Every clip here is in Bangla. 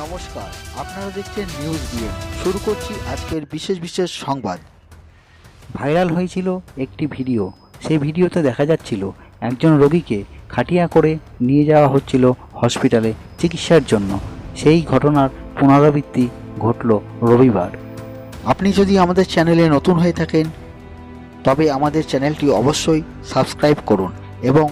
নমস্কার আপনারা দেখছেন নিউজ বিএম শুরু করছি আজকের বিশেষ বিশেষ সংবাদ। ভাইরাল হয়েছিল একটি ভিডিও। সেই ভিডিওতে দেখা যাচ্ছিল একজন রোগীকে খাটিয়া করে নিয়ে যাওয়া হচ্ছিল হসপিটালে চিকিৎসার জন্য। সেই ঘটনার পুনরাবৃত্তি ঘটল রবিবার। আপনি যদি আমাদের চ্যানেলে নতুন হয়ে থাকেন তবে আমাদের চ্যানেলটি অবশ্যই সাবস্ক্রাইব করুন এবং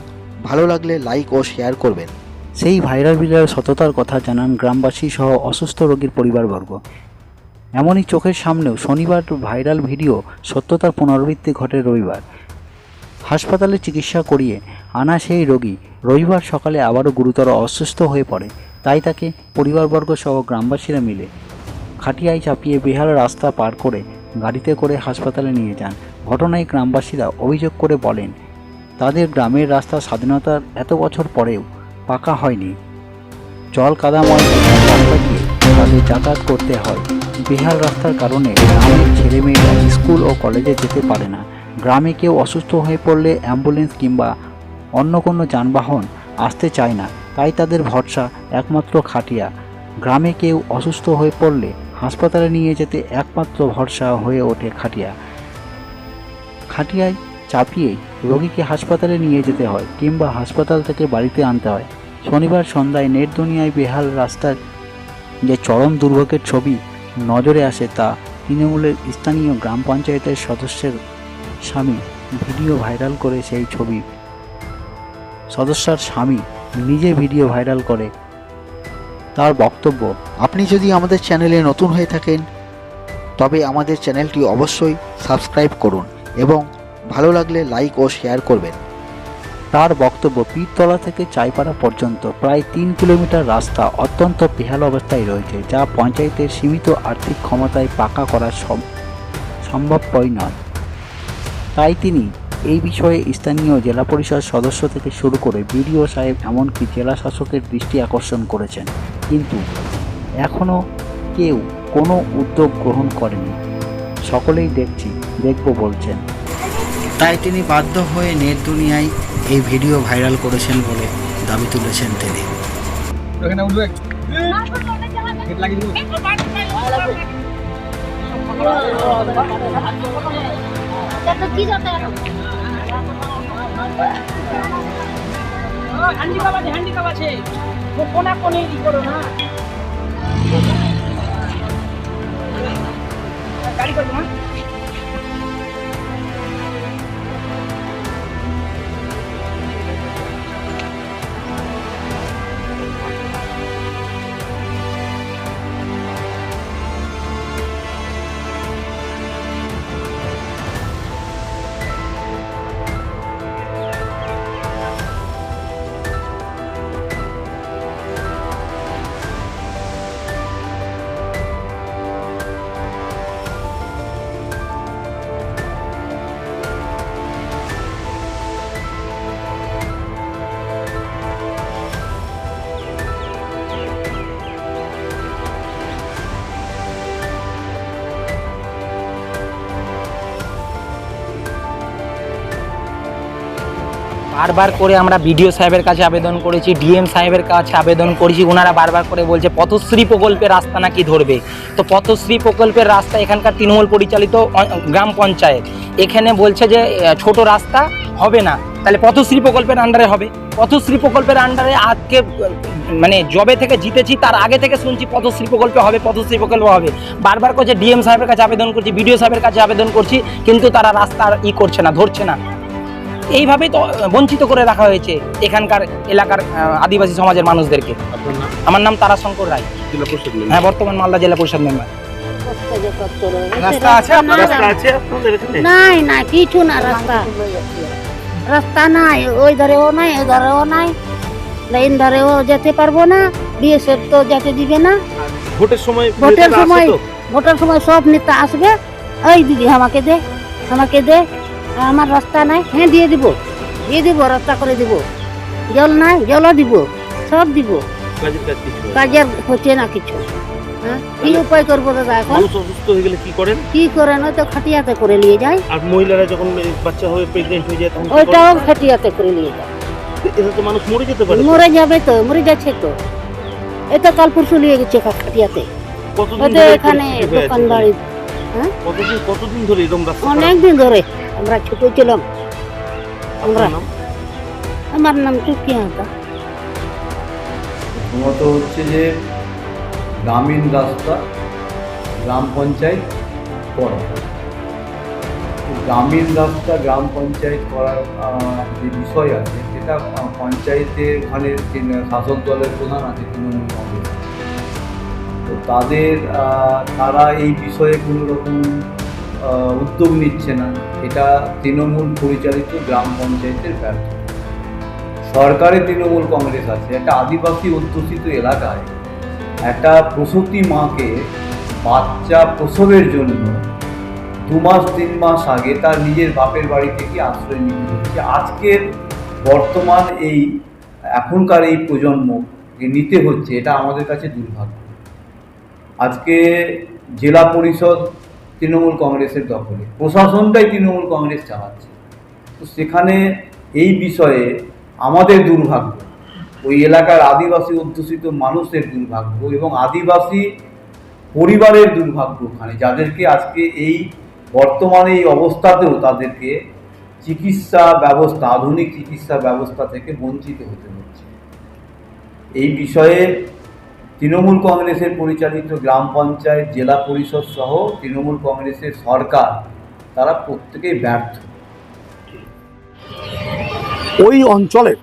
ভালো লাগলে লাইক ও শেয়ার করবেন। সেই ভাইরাল ভিডিওর সততার কথা জানান গ্রামবাসী সহ অসুস্থ রোগীর পরিবারবর্গ। এমনই চোখের সামনেও শনিবার ভাইরাল ভিডিও সত্যতার পুনরাবৃত্তি ঘটে রবিবার। হাসপাতালে চিকিৎসা করিয়ে আনা সেই রোগী রবিবার সকালে আবারও গুরুতর অসুস্থ হয়ে পড়ে, তাই তাকে পরিবারবর্গ সহ গ্রামবাসীরা মিলে খাটিয়ায় চাপিয়ে বেহাল রাস্তা পার করে গাড়িতে করে হাসপাতালে নিয়ে যান। ঘটনায় গ্রামবাসীরা অভিযোগ করে বলেন, তাদের গ্রামের রাস্তা স্বাধীনতার এত বছর পরেও পাকা হয়নি। জল কাদাময় রাস্তা দিয়ে তাদের যাতায়াত করতে হয়। বেহাল রাস্তার কারণে গ্রামের ছেলেমেয়েরা স্কুল ও কলেজে যেতে পারে না। গ্রামে কেউ অসুস্থ হয়ে পড়লে অ্যাম্বুলেন্স কিংবা অন্য কোনো যানবাহন আসতে চায় না। তাই তাদের ভরসা একমাত্র খাটিয়া। গ্রামে কেউ অসুস্থ হয়ে পড়লে হাসপাতালে নিয়ে যেতে একমাত্র ভরসা হয়ে ওঠে খাটিয়া। খাটিয়ায় চাপিয়েই রোগীকে হাসপাতালে নিয়ে যেতে হয় কিংবা হাসপাতাল থেকে বাড়িতে আনতে হয়। শনিবার সন্ধ্যায় নেট দুনিয়ায় বেহাল রাস্তার যে চরম দুর্ভোগের ছবি নজরে আসে তা তৃণমূলের স্থানীয় গ্রাম পঞ্চায়েতের সদস্যের স্বামী ভিডিও ভাইরাল করে সেই ছবি। সদস্যার স্বামী নিজে ভিডিও ভাইরাল করে। তার বক্তব্য, আপনি যদি আমাদের চ্যানেলে নতুন হয়ে থাকেন, তবে আমাদের চ্যানেলটি অবশ্যই সাবস্ক্রাইব করুন এবং ভালো লাগলে লাইক ও শেয়ার করবেন। তার বক্তব্য পীরতলা থেকে চাইপাড়া পর্যন্ত, প্রায় তিন কিলোমিটার রাস্তা অত্যন্ত বেহাল অবস্থায় রয়েছে, যা পঞ্চায়েতের সীমিত আর্থিক ক্ষমতায় পাকা করা সম- সম্ভবপর নয়। তাই তিনি এই বিষয়ে স্থানীয় জেলা পরিষদ সদস্য থেকে শুরু করে বিডিও সাহেব এমনকি জেলা শাসকের দৃষ্টি আকর্ষণ করেছেন। কিন্তু এখনও কেউ কোনো উদ্যোগ গ্রহণ করেনি। সকলেই দেখছি, দেখব বলছেন। তাই তিনি বাধ্য হয়ে নেট দুনিয়ায় এই ভিডিও ভাইরাল করেছেন বলে দাবি তুলেছেন তিনি। আছে আছে কোনা কোনে ই করো না গাড়ি করব না বারবার করে আমরা বিডিও সাহেবের কাছে আবেদন করেছি, ডিএম সাহেবের কাছে আবেদন করেছি ওনারা বারবার করে বলছে, পথশ্রী প্রকল্পের রাস্তা নাকি ধরবে? তো পথশ্রী প্রকল্পের রাস্তা এখানকার তৃণমূল পরিচালিত গ্রাম পঞ্চায়েত। এখানে বলছে যে ছোট রাস্তা হবে না। তাহলে পথশ্রী প্রকল্পের আন্ডারে হবে। পথশ্রী প্রকল্পের আন্ডারে আজকে মানে জবে থেকে জিতেছি, তার আগে থেকে শুনছি পথশ্রী প্রকল্প হবে, পথশ্রী প্রকল্প হবে। বারবার করছে ডিএম সাহেবের কাছে আবেদন করছি, বিডিও সাহেবের কাছে আবেদন করছি, কিন্তু তারা রাস্তা আর ই করছে না, ধরছে না। এইভাবেই তো বঞ্চিত করে রাখা হয়েছে এখানকার এলাকার আদিবাসী সমাজের মানুষদেরকে। আমার নাম তারাশঙ্কর রায়। হ্যাঁ বর্তমান মালদা জেলা পরিষদ মেম্বার। রাস্তা আছে রাস্তা আছে নাই? না কিছু না রাস্তা। রাস্তা নাই ওই ধারেও নাই ওই ধারেও নাই। লাইন ধারেও যেতে পারব না বিএসএফ তো যেতে দিবে না। ভোটের সময় ভোটের সময় ভোটের সময় সব নেতা আসবে। ওই দিদি আমাকে দে আমাকে দে। আমার রাস্তা নাই হ্যাঁ দিয়ে দিব। দিয়ে দিব রাস্তা করে দিব। জল নাই জলও দিব সব দিব। কাজের হচ্ছে না কিছু। হ্যাঁ কি উপায় করব দাদা এখন? মানুষ অসুস্থ হয়ে গেলে কি করেন? কি করে না তো খাটিয়াতে করে নিয়ে যায়। আর মহিলারা যখন বাচ্চা হয়ে প্রেগনেন্ট হয়ে যায় তখন কি ওইটাও খাটিয়াতে করে নিয়ে যায়। এতে তো মানুষ মরে যেতে পারে মরে যাবে তো মরে যাচ্ছে তো। তো কাল পরশু নিয়ে গেছে খাটিয়াতে। কতদিন ধরে এখানে পরিস্থিতি হয়ে আছে? দোকান বাড়ি কতদিন কতদিন ধরে এরকম রাস্তা অনেক দিন ধরে। আমরা ছোট ছিলাম। আমরা আপনার নাম? আমার নাম চুকি হাঁকা প্রথমত হচ্ছে যে গ্রামীণ রাস্তা গ্রাম পঞ্চায়েত করা। তো গ্রামীণ রাস্তা গ্রাম পঞ্চায়েত করার যে বিষয় আছে সেটা পঞ্চায়েতের ওখানে যে শাসক দলের প্রধান আছে তৃণমূল কংগ্রেস। তো তাদের তারা এই বিষয়ে কোনো রকম উদ্যোগ নিচ্ছে না। এটা তৃণমূল পরিচালিত গ্রাম পঞ্চায়েতের ব্যর্থ সরকারে তৃণমূল কংগ্রেস আছে, একটা আদিবাসী অধ্যুষিত এলাকায় একটা প্রসূতি মাকে বাচ্চা প্রসবের জন্য দু মাস, তিন মাস আগে তার নিজের বাপের বাড়ি থেকে আশ্রয় নিতে হচ্ছে। আজকের বর্তমান এই, এখনকার এই প্রজন্মকে নিতে হচ্ছে, এটা আমাদের কাছে দুর্ভাগ্য। আজকে জেলা পরিষদ তৃণমূল কংগ্রেসের দখলে। প্রশাসনটাই তৃণমূল কংগ্রেস চালাচ্ছে। তো সেখানে এই বিষয়ে আমাদের দুর্ভাগ্য, ওই এলাকার আদিবাসী অধ্যুষিত মানুষের দুর্ভাগ্য এবং আদিবাসী পরিবারের দুর্ভাগ্য ওখানে, যাদেরকে আজকে এই বর্তমানে এই অবস্থাতেও তাদেরকে চিকিৎসা ব্যবস্থা, আধুনিক চিকিৎসা ব্যবস্থা থেকে বঞ্চিত হতে হচ্ছে। এই বিষয়ে তৃণমূল কংগ্রেসের পরিচালিত গ্রাম পঞ্চায়েত, জেলা পরিষদ সহ তৃণমূল কংগ্রেসের সরকার, তারা প্রত্যেকেই ব্যর্থ। ওই অঞ্চলের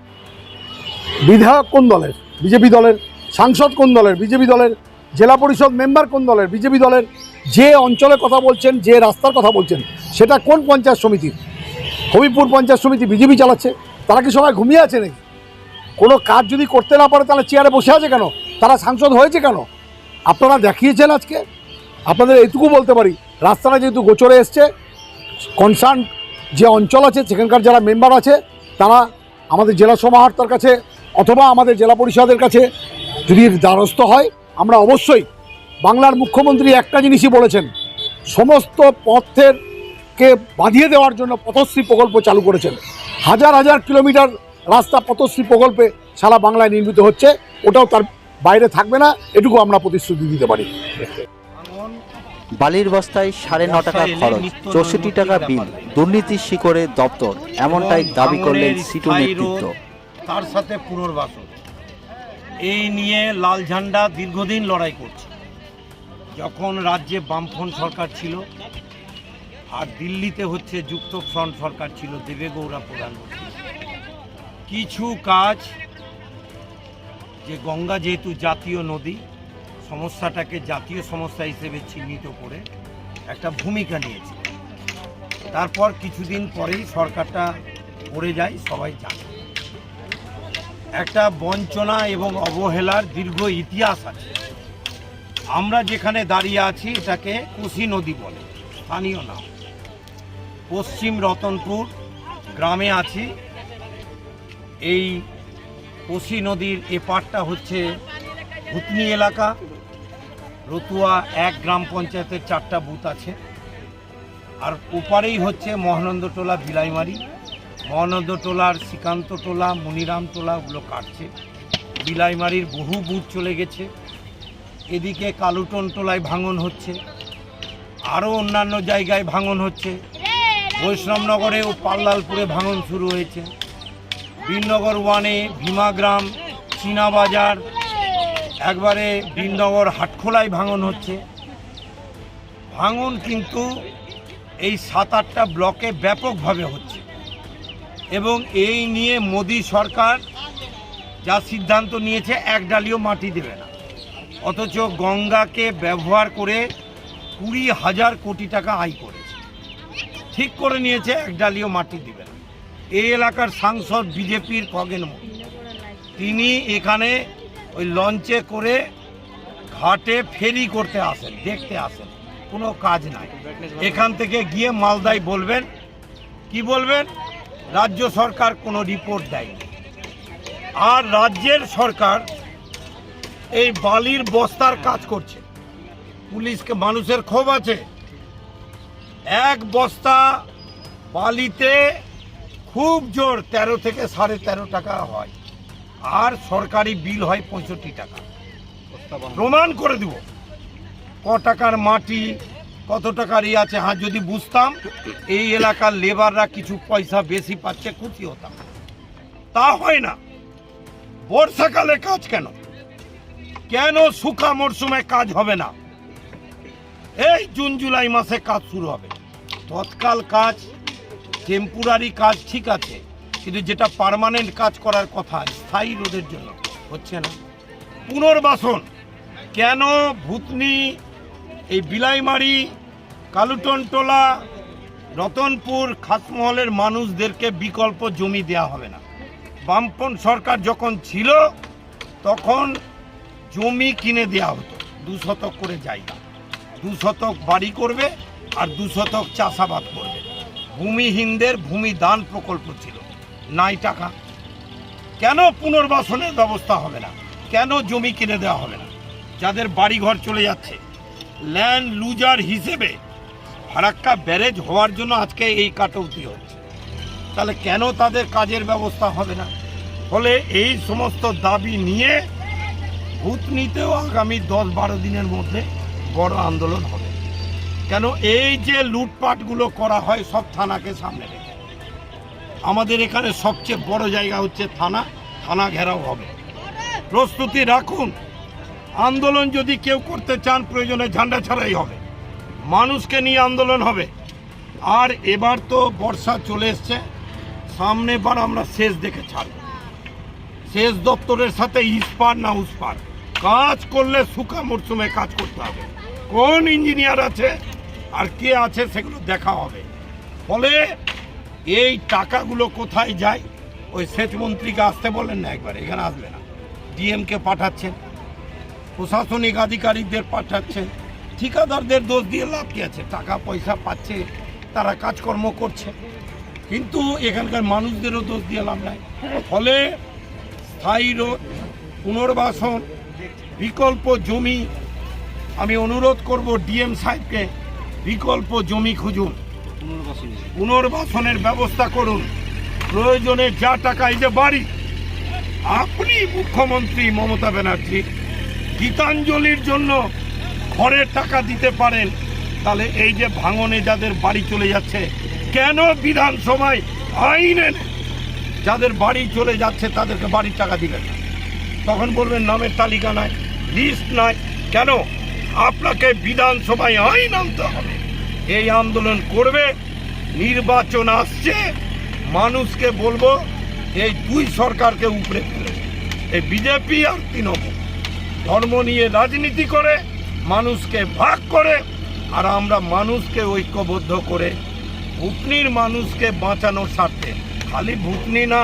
বিধায়ক কোন দলের? বিজেপি দলের, সাংসদ কোন দলের? বিজেপি দলের, জেলা পরিষদ মেম্বার কোন দলের? বিজেপি দলের যে অঞ্চলের কথা বলছেন, যে রাস্তার কথা বলছেন, সেটা কোন পঞ্চায়েত সমিতির? হবিপুর পঞ্চায়েত সমিতি বিজেপি চালাচ্ছে? তারা কি সবাই ঘুমিয়ে আছে নাকি? কোনো কাজ যদি করতে না পারে, তাহলে চেয়ারে বসে আছে কেন? তারা সাংসদ হয়েছে কেন? আপনারা দেখিয়েছেন আজকে? আপনাদের এইটুকু বলতে পারি। রাস্তাটা যেহেতু গোচরে এসছে কনসার্ন যে অঞ্চল আছে, সেখানকার যারা মেম্বার আছে, তারা আমাদের জেলা সমাহর্তার কাছে অথবা আমাদের জেলা পরিষদের কাছে যদি দ্বারস্থ হয়, আমরা অবশ্যই বাংলার মুখ্যমন্ত্রী একটা জিনিসই বলেছেন, সমস্ত পথের কে বাঁধিয়ে দেওয়ার জন্য পথশ্রী প্রকল্প চালু করেছেন। হাজার হাজার কিলোমিটার রাস্তা পথশ্রী প্রকল্পে সারা বাংলায় নির্মিত হচ্ছে, ওটাও তার বাইরে থাকবে না এটুকু আমরা প্রতিশ্রুতি দিতে পারি। বালির বস্তায় সাড়ে ন টাকা খরচ চৌষট্টি টাকা বিল দুর্নীতির শিকড়ে দপ্তর এমনটাই দাবি করলেন সিটু নেতৃত্ব। তার সাথে পুনর্বাসন। এই নিয়ে লাল ঝান্ডা দীর্ঘদিন লড়াই করছে। যখন রাজ্যে বামফ্রন্ট সরকার ছিল আর দিল্লিতে হচ্ছে যুক্ত ফ্রন্ট সরকার ছিল দেবেগৌড়া প্রধানমন্ত্রী। কিছু কাজ যে গঙ্গা যেহেতু জাতীয় নদী, সমস্যাটাকে জাতীয় সমস্যা হিসেবে চিহ্নিত করে একটা ভূমিকা নিয়েছে। তারপর কিছুদিন পরেই সরকারটা পড়ে যায়, সবাই জানে। একটা বঞ্চনা এবং অবহেলার দীর্ঘ ইতিহাস আছে। আমরা যেখানে দাঁড়িয়ে আছি, এটাকে কুশি নদী বলে, স্থানীয় নাম। পশ্চিম রতনপুর গ্রামে আছি। এই কোশি নদীর এপারটা হচ্ছে ভুতনি এলাকা। রতুয়া এক গ্রাম পঞ্চায়েতের চারটা বুথ আছে। আর ওপারেই হচ্ছে মহানন্দটোলা বিলাইমারি। মহানন্দ টোলার শ্রীকান্ত টোলা, মনিরাম টোলা ওগুলো কাটছে। বিলাইমারির বহু বুথ চলে গেছে। এদিকে কালুটন টোলায় ভাঙন হচ্ছে। আরও অন্যান্য জায়গায় ভাঙন হচ্ছে। বৈষ্ণবনগরে ও পাল্লালপুরে ভাঙন শুরু হয়েছে। বীরনগর ওয়ানে ভীমাগ্রাম, চীনাবাজার, একবারে বীরনগর হাটখোলায় ভাঙন হচ্ছে। ভাঙন কিন্তু এই সাত আটটা ব্লকে ব্যাপকভাবে হচ্ছে। এবং এই নিয়ে মোদী সরকার যা সিদ্ধান্ত নিয়েছে, এক ডালিও মাটি দেবে না। অথচ গঙ্গাকে ব্যবহার করে কুড়ি হাজার কোটি টাকা আয় করেছে। ঠিক করে নিয়েছে, এক ডালিও মাটি দেবে না। এই এলাকার সাংসদ বিজেপির খগেন তিনি এখানে ওই লঞ্চে করে ঘাটে ফেরি করতে আসেন, দেখতে আসেন। কোনো কাজ নাই। এখান থেকে গিয়ে মালদায় বলবেন। কি বলবেন? রাজ্য সরকার কোনো রিপোর্ট দেয়নি। আর রাজ্যের সরকার এই বালির বস্তার কাজ করছে। পুলিশকে মানুষের ক্ষোভ আছে। এক বস্তা বালিতে খুব জোর তেরো থেকে সাড়ে তেরো টাকা হয়। আর সরকারি বিল হয় পঁয়ষট্টি টাকা। প্রমাণ করে দেব। ক টাকার মাটি, কত টাকার ই আছে হ্যাঁ যদি বুঝতাম, এই এলাকার লেবাররা কিছু পয়সা বেশি পাচ্ছে, খুশি হতাম। তা হয় না। বর্ষাকালে কাজ কেন? কেন শুকা মরশুমে কাজ হবে না? এই জুন, জুলাই মাসে কাজ শুরু হবে। তৎকাল কাজ টেম্পোরারি কাজ ঠিক আছে, কিন্তু যেটা পার্মানেন্ট কাজ করার কথা, স্থায়ী রোদের জন্য, হচ্ছে না। পুনর্বাসন, কেন ভূতনি, এই বিলাইমারি, কালুটনটোলা, রতনপুর, খাসমহলের মানুষদেরকে বিকল্প জমি দেওয়া হবে না। বামপন সরকার যখন ছিল, তখন জমি কিনে দেওয়া হতো দু শতক করে জায়গা। দু শতক বাড়ি করবে আর দু শতক চাষাবাদ করবে। ভূমিহীনদের ভূমি দান প্রকল্প ছিল। নাই টাকা। কেন পুনর্বাসনের ব্যবস্থা হবে না? কেন জমি কিনে দেওয়া হবে না? যাদের বাড়িঘর চলে যাচ্ছে। ল্যান্ড লুজার হিসেবে ফারাক্কা ব্যারেজ হওয়ার জন্য আজকে এই কাটৌতি হচ্ছে। তাহলে কেন তাদের কাজের ব্যবস্থা হবে না? ফলে এই সমস্ত দাবি নিয়ে ভূতনিতেও আগামী দশ বারো দিনের মধ্যে বড় আন্দোলন হবে। কেন এই যে লুটপাটগুলো করা হয় সব থানাকে সামনে রেখে। আমাদের এখানে সবচেয়ে বড় জায়গা হচ্ছে থানা থানা ঘেরাও হবে। প্রস্তুতি রাখুন। আন্দোলন যদি কেউ করতে চান, প্রয়োজনে ঝান্ডা ছাড়াই হবে। মানুষকে নিয়ে আন্দোলন হবে। আর এবার তো বর্ষা চলে এসছে। সামনে বার আমরা শেষ দেখে ছাড়ব। শেষ দপ্তরের সাথে ইস্পার না উস্পার কাজ করলে শুকা মরশুমে কাজ করতে হবে। কোন ইঞ্জিনিয়ার আছে আর কে আছে সেগুলো দেখা হবে। ফলে এই টাকাগুলো কোথায় যায়, ওই সেচ মন্ত্রীকে আসতে বলেন না একবার, এখানে আসবে না। ডিএমকে পাঠাচ্ছেন, প্রশাসনিক আধিকারিকদের পাঠাচ্ছেন, ঠিকাদারদের দোষ দিয়ে লাভ কি আছে? টাকা, পয়সা পাচ্ছে, তারা কাজকর্ম করছে। কিন্তু এখানকার মানুষদেরও দোষ দিয়ে লাভ নাই। ফলে স্থায়ী পুনর্বাসন, বিকল্প জমি, আমি অনুরোধ করব ডিএম সাহেবকে বিকল্প জমি খুঁজুন। পুনর্বাসনের ব্যবস্থা করুন। প্রয়োজনে যা টাকা এই যে বাড়ি। আপনি মুখ্যমন্ত্রী মমতা ব্যানার্জি গীতাঞ্জলির জন্য ঘরের টাকা দিতে পারেন। তাহলে এই যে ভাঙনে যাদের বাড়ি চলে যাচ্ছে কেন বিধানসভায় আইন যাদের বাড়ি চলে যাচ্ছে তাদেরকে বাড়ির টাকা দিবেন তখন বলবেন নামের তালিকা নাই লিস্ট নাই। কেন? আপনাকে বিধানসভায় আইন আনতে হবে। এই আন্দোলন করবে, নির্বাচন আসছে, মানুষকে বলব, এই দুই সরকারকে উপরে তুলে এই বিজেপি আর তৃণমূল। ধর্ম নিয়ে রাজনীতি করে, মানুষকে ভাগ করে, আর আমরা মানুষকে ঐক্যবদ্ধ করে ভুতনির মানুষকে বাঁচানোর স্বার্থে। খালি ভুতনি না,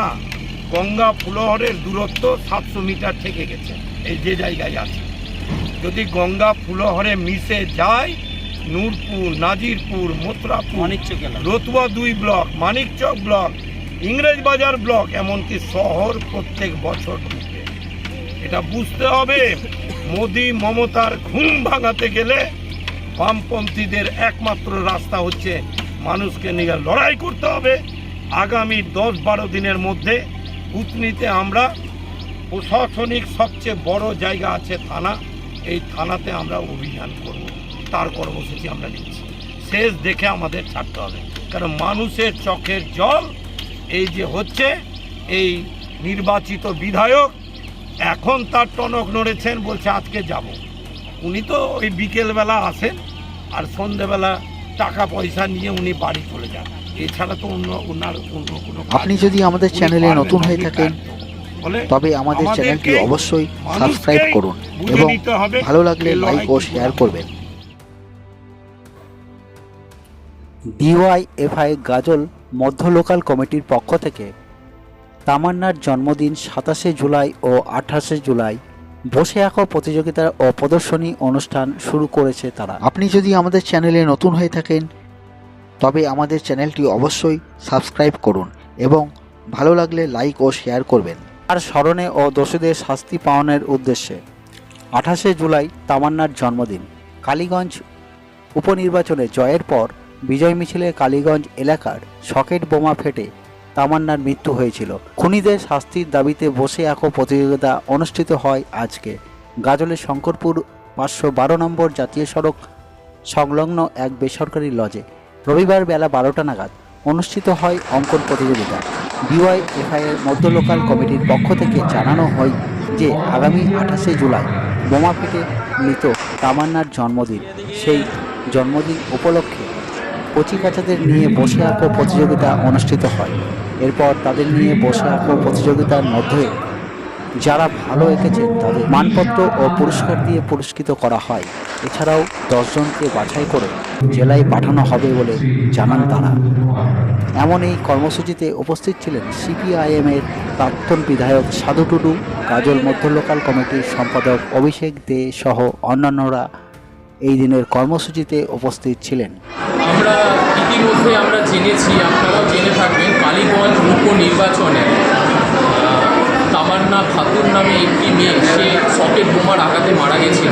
গঙ্গা ফুলহরের দূরত্ব সাতশো মিটার থেকে গেছে। এই যে জায়গায় আছে। যদি গঙ্গা ফুলহরে মিশে যায় নূরপুর নাজিরপুর মথুরাপুর মানিকচক রতুয়া দুই block Manikchak block Englishbazar block এমনকি শহর প্রত্যেক বছর ঢুকবে এটা বুঝতে হবে মোদি মমতার ঘুম ভাঙাতে গেলে বামপন্থীদের একমাত্র রাস্তা হচ্ছে মানুষকে নিয়ে লড়াই করতে হবে। আগামী দশ বারো দিনের মধ্যে উতনিতে আমরা প্রশাসনিক সবচেয়ে বড় জায়গা আছে থানা। এই থানাতে আমরা অভিযান করব। তার কর্মসূচি আমরা নিচ্ছি। শেষ দেখে আমাদের ছাড়তে হবে। কারণ মানুষের চোখের জল এই যে হচ্ছে এই নির্বাচিত বিধায়ক এখন তার টনক নড়েছেন বলছে আজকে যাব। উনি তো ওই বিকেলবেলা আসেন আর সন্ধেবেলা টাকা পয়সা নিয়ে উনি বাড়ি চলে যান। এছাড়া তো অন্য ওনার অন্য কোনো আপনি যদি আমাদের চ্যানেলে নতুন হয়ে থাকেন তবে আমাদের চ্যানেলটি অবশ্যই সাবস্ক্রাইব করুন এবং ভালো লাগলে লাইক ও শেয়ার করবেন। ডিওয়াইএফআই গাজল মধ্য লোকাল কমিটির পক্ষ থেকে তামান্নার জন্মদিন সাতাশে জুলাই ও আঠাশে জুলাই বসে আঁকো প্রতিযোগিতা ও প্রদর্শনী অনুষ্ঠান শুরু করেছে তারা। আপনি যদি আমাদের চ্যানেলে নতুন হয়ে থাকেন তবে আমাদের চ্যানেলটি অবশ্যই সাবস্ক্রাইব করুন এবং ভালো লাগলে লাইক ও শেয়ার করবেন। আর স্মরণে ও দোষীদের শাস্তি পাওয়ানোর উদ্দেশ্যে আঠাশে জুলাই তামান্নার জন্মদিন। কালীগঞ্জ উপনির্বাচনে জয়ের পর বিজয় মিছিলে কালীগঞ্জ এলাকার সকেট বোমা ফেটে তামান্নার মৃত্যু হয়েছিল। খুনিদের শাস্তির দাবিতে বসে আঁকো প্রতিযোগিতা অনুষ্ঠিত হয় আজকে। গাজলের শঙ্করপুর পাঁচশো বারো নম্বর জাতীয় সড়ক সংলগ্ন এক বেসরকারি লজে। রবিবার বেলা বারোটা নাগাদ অনুষ্ঠিত হয় অঙ্কন প্রতিযোগিতা। ডিওয়াইএফআই এর মধ্য লোকাল কমিটির পক্ষ থেকে জানানো হয় যে, আগামী আঠাশে জুলাই বোমা ফেটে মৃত তামান্নার জন্মদিন। সেই জন্মদিন উপলক্ষে কচিকাচাদের নিয়ে বসে আঁকো প্রতিযোগিতা অনুষ্ঠিত হয়। এরপর তাদের নিয়ে বসে আঁকো প্রতিযোগিতার মধ্যে যারা ভালো এঁকেছেন, তাদের মানপত্র ও পুরস্কার দিয়ে পুরস্কৃত করা হয়। এছাড়াও দশজনকে বাছাই করে জেলায় পাঠানো হবে বলে জানান তারা। এমন এই কর্মসূচিতে উপস্থিত ছিলেন সিপিআইএম এর প্রাক্তন বিধায়ক সাধু টুডু, কাজল মধ্য লোকাল কমিটির সম্পাদক অভিষেক দে সহ অন্যান্যরা এই দিনের কর্মসূচিতে উপস্থিত ছিলেন। আমরা ইতিমধ্যে আমরা জেনেছি, আপনারাও জেনে থাকবেন, কালীগঞ্জ উপনির্বাচনে তামান্না খাতুন নামে একটি মেয়ে, সে সকেট বোমার আঘাতে মারা গেছিল।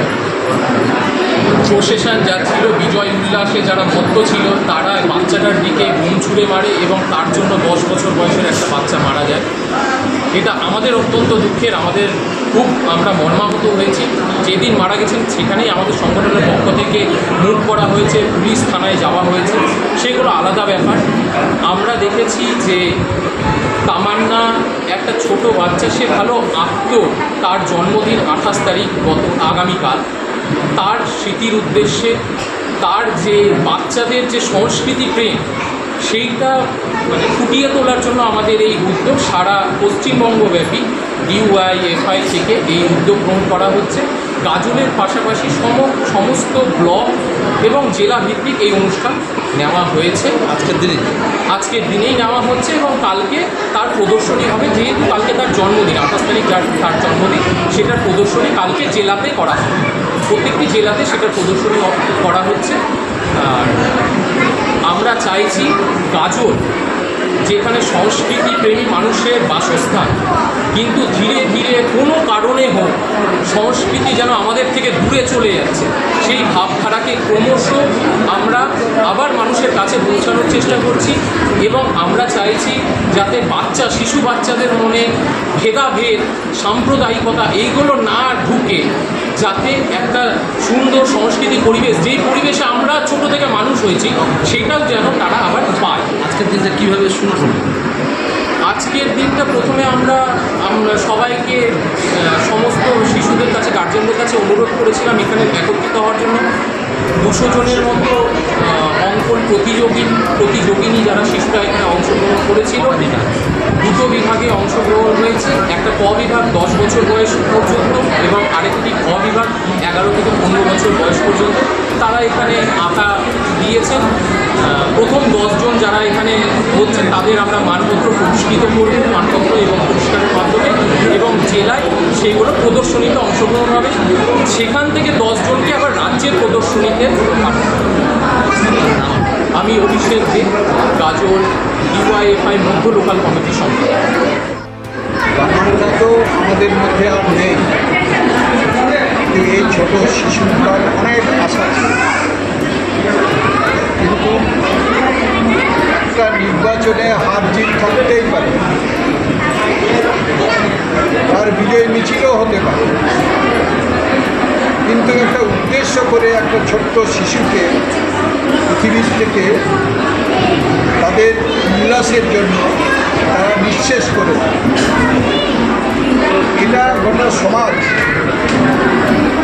প্রসেশন ছিল বিজয় উল্লাসে যারা মত্ত ছিল, তারা বাচ্চাটার দিকে বোম ছুঁড়ে মারে এবং তার জন্য দশ বছর বয়সের একটা বাচ্চা মারা যায়। এটা আমাদের অত্যন্ত দুঃখের, আমাদের খুব আমরা মর্মাহত হয়েছি। যেদিন মারা গেছেন, সেখানেই আমাদের সংগঠনের পক্ষ থেকে মুখ করা হয়েছে, পুলিশ থানায় যাওয়া হয়েছে। সেগুলো আলাদা ব্যাপার। আমরা দেখেছি যে তামান্না, একটা ছোট বাচ্চা, সে ভালো আঁকত তার জন্মদিন আঠাশ তারিখ গত আগামীকাল। তার স্মৃতির উদ্দেশ্যে তার যে বাচ্চাদের যে সংস্কৃতি প্রেম, সেইটা মানে ফুটিয়ে তোলার জন্য আমাদের এই উদ্যোগ সারা পশ্চিমবঙ্গব্যাপী ডিওয়াইএফআই থেকে এই উদ্যোগ গ্রহণ করা হচ্ছে। গাজলের পাশাপাশি সম সমস্ত ব্লক এবং জেলা ভিত্তিক এই অনুষ্ঠান নেওয়া হয়েছে। আজকের দিনে? আজকের দিনেই নেওয়া হচ্ছে এবং কালকে তার প্রদর্শনী হবে যেহেতু কালকে তার জন্মদিন আঠাশ তারিখ যার তার জন্মদিন সেটার প্রদর্শনী কালকে জেলাতে করা হবে। প্রত্যেকটি জেলাতে সেটার প্রদর্শনী করা হচ্ছে। আর আমরা চাইছি গাজল যেখানে সংস্কৃতি প্রেমী মানুষের বাসস্থান। কিন্তু ধীরে ধীরে কোনো কারণে হোক, সংস্কৃতি যেন আমাদের থেকে দূরে চলে যাচ্ছে। সেই ভাবধারাকে ক্রমশ আমরা আবার মানুষের কাছে পৌঁছানোর চেষ্টা করছি এবং আমরা চাইছি যাতে বাচ্চা, শিশু বাচ্চাদের মনে ভেদাভেদ, সাম্প্রদায়িকতা এইগুলো না ঢুকে যাতে একটা সুন্দর সংস্কৃতি পরিবেশ যেই পরিবেশে আমরা ছোট থেকে মানুষ হয়েছি সেটাও যেন তারা আবার পায়। আজকের দিনটা কীভাবে শুরু করব আজকের দিনটা প্রথমে আমরা আমরা সবাইকে সমস্ত শিশুদের কাছে গার্জেনদের কাছে অনুরোধ করেছিলাম এখানে একত্রিত হওয়ার জন্য। দুশো জনের মতো অঙ্কন প্রতিযোগী প্রতিযোগিনী যারা শিশুরা এখানে অংশগ্রহণ করেছিল। দুটো বিভাগে অংশগ্রহণ হয়েছে। একটা ক বিভাগ দশ বছর বয়স পর্যন্ত এবং আরেকটি খ বিভাগ এগারো থেকে পনেরো বছর বয়স পর্যন্ত। তারা এখানে আঁকা দিয়েছেন। প্রথম দশজন যারা এখানে হচ্ছেন, তাদের আমরা মানপত্র পুরস্কৃত করব, মানপত্র এবং পুরস্কারের মাধ্যমে। এবং জেলায় সেইগুলো প্রদর্শনীতে অংশগ্রহণ হবে। সেখান থেকে দশজনকে আবার রাজ্যের প্রদর্শনীতে আমি অভিষেক দে গাজল ডিওয়াইএফআই মধ্য লোকাল কমিটি সম্পাদক তামান্না তো আমাদের মধ্যে আর নেই। এই ছোট শিশুটার অনেক আশা কিন্তু একটা নির্বাচনে হার জিত থাকতেই পারে। তার বিজয় মিছিলও হতে পারে। কিন্তু একটা উদ্দেশ্য করে একটা ছোট্ট শিশুকে পৃথিবীর থেকে তাদের উল্লাসের জন্য তারা নিঃশেষ করে এটা গোটা সমাজ,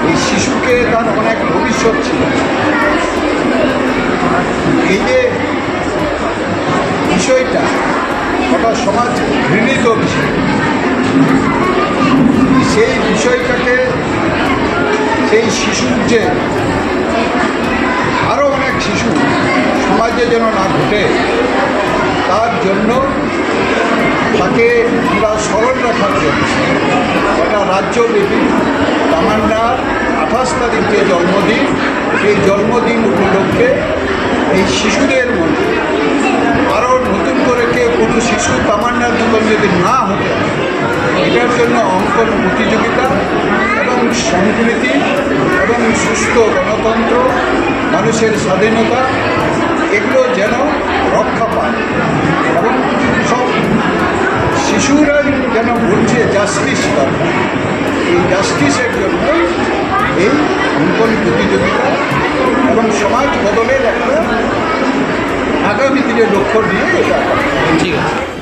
এই শিশুকে তার অনেক ভবিষ্যৎ ছিল। এই যে বিষয়টা গোটা সমাজ ঘৃণিত বিষয়। সেই বিষয়টাকে সেই শিশুর যে আরও অনেক শিশু সমাজে যেন না ঘটে, তার জন্য তাকে আমরা স্মরণ রাখার জন্য গোটা রাজ্যব্যাপী তামান্নার আঠাশ তারিখ যে জন্মদিন, সেই জন্মদিন উপলক্ষে এই শিশুদের গণতন্ত্র, মানুষের স্বাধীনতা, এগুলো যেন রক্ষা পায়। এবং সব শিশুরাই যেন বলছে জাস্টিস দরকার এই জাস্টিসের জন্য এই অঙ্কন প্রতিযোগিতা এবং সমাজ বদলের একটা আগামী দিনের লক্ষ্য নিয়ে এটা। ঠিক আছে।